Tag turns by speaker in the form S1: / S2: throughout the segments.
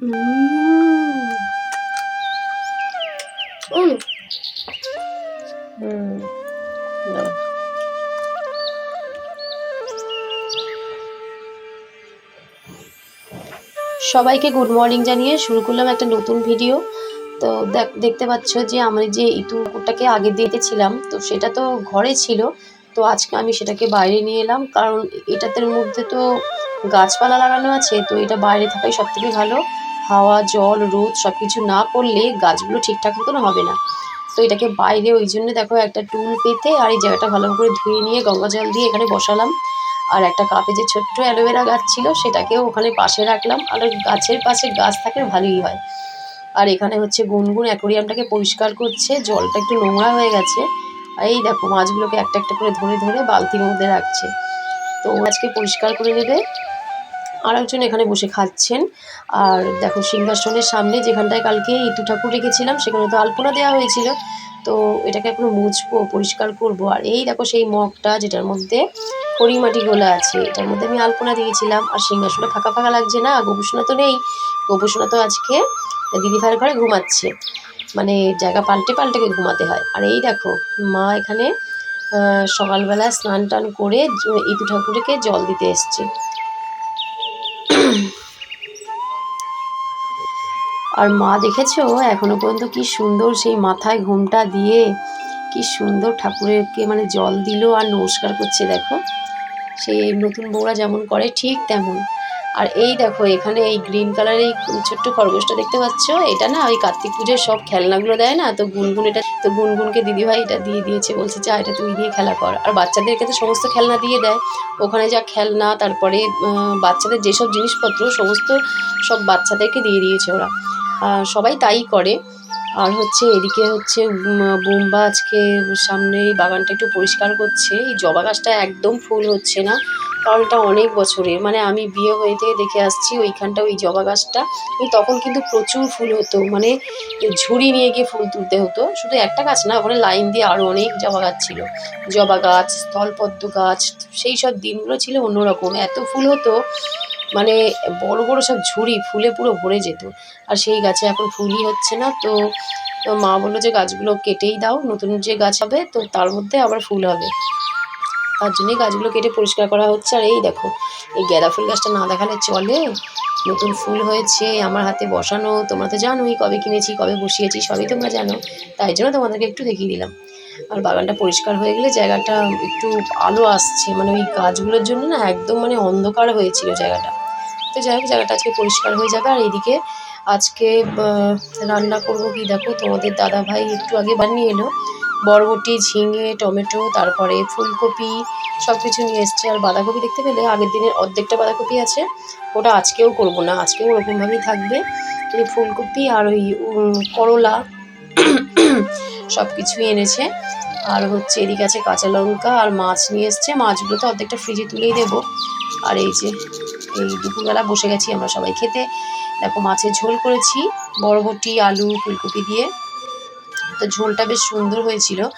S1: হুম দাঁড়া। সবাইকে good morning জানিয়ে শুরু করলাম একটা নতুন ভিডিও তো দেখ- দেখতে পাচ্ছ যে আমি যে ইতু কুকুরটাকে আগে দিয়েছিলাম তো সেটা তো ঘরে ছিল। তো আজকে আমি সেটাকে বাইরে নিয়ে এলাম কারণ এটাতে মধ্যে তো গাছপালা লাগানো আছে তো এটা বাইরে থাকাই সব থেকে ভালো। হাওয়া, জল, রোদ সব কিছু না করলে গাছগুলো ঠিকঠাক মতন হবে না। তো এটাকে বাইরে ওই জন্য দেখো একটা টুল পেতে আর এই জায়গাটা ভালো করে ধুয়ে নিয়ে গঙ্গা জল দিয়ে এখানে বসালাম। আর একটা কাপে যে ছোট্ট অ্যালোভেরা গাছ ছিল সেটাকেও ওখানে পাশে রাখলাম। আর গাছের পাশে গাছ থাকলে ভালোই হয়। আর এখানে হচ্ছে গুনগুন অ্যাকোরিয়ামটাকে পরিষ্কার করছে, জলটা একটু নোংরা হয়ে গেছে। আর এই দেখো মাছগুলোকে একটা একটা করে ধরে ধরে বালতির মধ্যে রাখছে। তো আজকে পরিষ্কার করে নেবে আর একজন এখানে বসে খাচ্ছেন। আর দেখো সিংহাসনের সামনে যেখানটায় কালকে ইতু ঠাকুর রেখেছিলাম, সেখানে তো আলপনা দেওয়া হয়েছিল। তো এটাকে এখনও মুছবো, পরিষ্কার করব। আর এই দেখো সেই মগটা যেটার মধ্যে খড়িমাটি গোলা আছে, এটার মধ্যে আমি আলপনা দিয়েছিলাম। আর সিংহাসনটা ফাঁকা ফাঁকা লাগছে না, গোপুসোনা তো নেই। গোপুসোনা তো আজকে দিদি ভাইয়ের ঘরে ঘুমাচ্ছে। মানে জায়গা পাল্টে পাল্টে ঘুমাতে হয়। আর এই দেখো, মা এখানে সকালবেলা স্নান টান করে, ইতু ঠাকুরকে জল দিতে এসছে। আর মা দেখেছ? এখনও পর্যন্ত কি সুন্দর সেই মাথায় ঘোমটা দিয়ে কি সুন্দর ঠাকুরেরকে মানে জল দিল আর নমস্কার করছে, দেখো। সেই নতুন বউরা যেমন করে, ঠিক তেমন। আর এই দেখো, এখানে এই গ্রিন কালারের এই ছোট্ট খরগোশটা দেখতে পাচ্ছ? এটা না ওই কার্তিক পুজোর সব খেলনাগুলো দেয় না? তো গুনগুন এটা, তো গুনগুনকে দিদিভাই এটা দিয়ে দিয়েছে, বলছে, যা, এটা তুই দিয়ে খেলা কর। আর বাচ্চাদেরকে তো সমস্ত খেলনা দিয়ে দেয়। ওখানে যা খেলনা, তারপরে বাচ্চাদের যেসব জিনিসপত্র, সমস্ত সব বাচ্চাদেরকে দিয়ে দিয়েছে ওরা। সবাই তাই করে। আর হচ্ছে এদিকে হচ্ছে বোম্বা আজকে সামনে বাগানটা একটু পরিষ্কার করছে। এই জবা গাছটা একদম ফুল হচ্ছে না, কারণ এটা অনেক বছরের। মানে আমি বিয়ে হয়ে থেকে দেখে আসছি ওইখানটা, ওই জবা গাছটা। তখন কিন্তু প্রচুর ফুল হতো। মানে ঝুড়ি নিয়ে গিয়ে ফুল তুলতে হতো। শুধু একটা গাছ না, ওখানে লাইন দিয়ে আরও অনেক জবা গাছ ছিল। জবা গাছ, স্থলপদ্ম গাছ, সেই সব দিনগুলো ছিল অন্যরকম। এত ফুল হতো মানে বড় বড় সব ঝুড়ি, ফুলে পুরো ভরে যেত। আর সেই গাছে এখন ফুলই হচ্ছে না, তো তো মা বলল যে গাছগুলো কেটেই দাও, নতুন যে গাছ হবে, তো তার মধ্যে আবার ফুল হবে। তার জন্যই গাছগুলো কেটে পরিষ্কার করা হচ্ছে। আর এই দেখো, এই গাঁদা ফুল গাছটা না দেখালে চলে। নতুন ফুল হয়েছে, আমার হাতে বসানো, তোমরা তো জানোই কবে কিনেছি, কবে বসিয়েছি, সবই তোমরা জানো। তাই জন্য তোমাদেরকে একটু দেখিয়ে দিলাম। আর বাগানটা পরিষ্কার হয়ে গেলে জায়গাটা একটু আলো আসছে মানে ওই গাছগুলোর জন্য না একদম মানে অন্ধকার হয়েছিল জায়গাটা। তো যাই হোক, জায়গাটা আজকে পরিষ্কার হয়ে যাবে। আর এইদিকে আজকে রান্না করব কি দেখো, তোমাদের দাদা ভাই একটু আগে বানিয়ে এলো। বরবটি, ঝিঙে, টমেটো, তারপরে ফুলকপি সব কিছু নিয়ে এসছে। আর বাঁধাকপি দেখতে পেলে আগের দিনের অর্ধেকটা বাঁধাকপি আছে, ওটা আজকেও করব না, আজকেও ওরকমভাবেই থাকবে। এই ফুলকপি আর ওই করলা সব কিছুই এনেছে। আর হচ্ছে এদিকে আছে কাঁচা লঙ্কা আর মাছ নিয়ে এসছে। মাছগুলো তো অর্ধেকটা ফ্রিজে তুলেই দেবো। আর এই যে, এই দুপুরবেলা বসে গেছি আমরা সবাই খেতে। দেখো মাছের ঝোল করেছি, বরবটি, আলু, ফুলকপি দিয়ে। তো ঝোলটা বেশ সুন্দর হয়েছিল।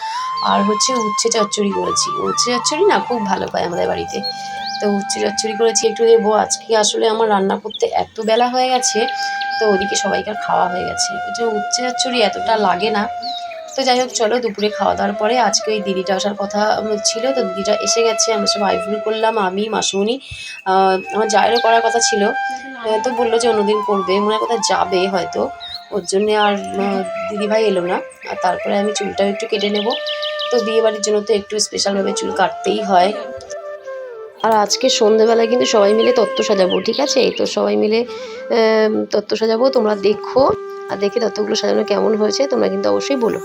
S1: আর হচ্ছে উচ্ছে চচ্চড়ি করেছি। উচ্ছে চচ্চড়ি না খুব ভালো পায় আমাদের বাড়িতে। তো উচ্ছে চচ্চড়ি করেছি, একটু দেবো। আজকে আসলে আমার রান্না করতে এত বেলা হয়ে গেছে, তো ওদিকে সবাইকার খাওয়া হয়ে গেছে। যে উচ্ছে চচ্চড়ি এতটা লাগে না তো যাই হোক চলো দুপুরে খাওয়া দাওয়ার পরে আজকে ওই দিদিটা আসার কথা ছিল। তো দিদিটা এসে গেছে আমরা সব আইভুল করলাম আমি মাসুমনি আহ, আমার জায়েরও করার কথা ছিল। তো বলল যে অন্যদিন করবে মনে কোথায় যাবে হয়তো। ওর জন্যে আর দিদিভাই এলো না। আর তারপরে আমি চুলটাও একটু কেটে নেব। তো বিয়ে বাড়ির জন্য তো একটু স্পেশালভাবে চুল কাটতেই হয়। আর আজকে সন্ধেবেলায় কিন্তু সবাই মিলে তত্ত্ব সাজাবো ঠিক আছে? তো সবাই মিলে তত্ত্ব সাজাবো তোমরা দেখো। আর দেখি তত্ত্বগুলো সাজানো কেমন হয়েছে তোমরা কিন্তু অবশ্যই বলো।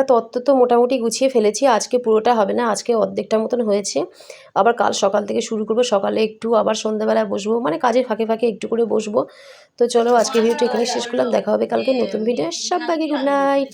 S1: আমরা তত্ত্ব তো মোটামুটি গুছিয়ে ফেলেছি, আজকে পুরোটা হবে না, আজকে অর্ধেকটা মতন হয়েছে। আবার কাল সকাল থেকে শুরু করব, সকালে একটু আবার সন্ধ্যাবেলায় বসবো মানে কাজের ফাঁকে ফাঁকে একটু করে বসবো। তো চলো আজকে ভিডিওটা এখানে শেষ করলাম, দেখা হবে কালকে নতুন ভিডিও সব বাকি গুড নাইট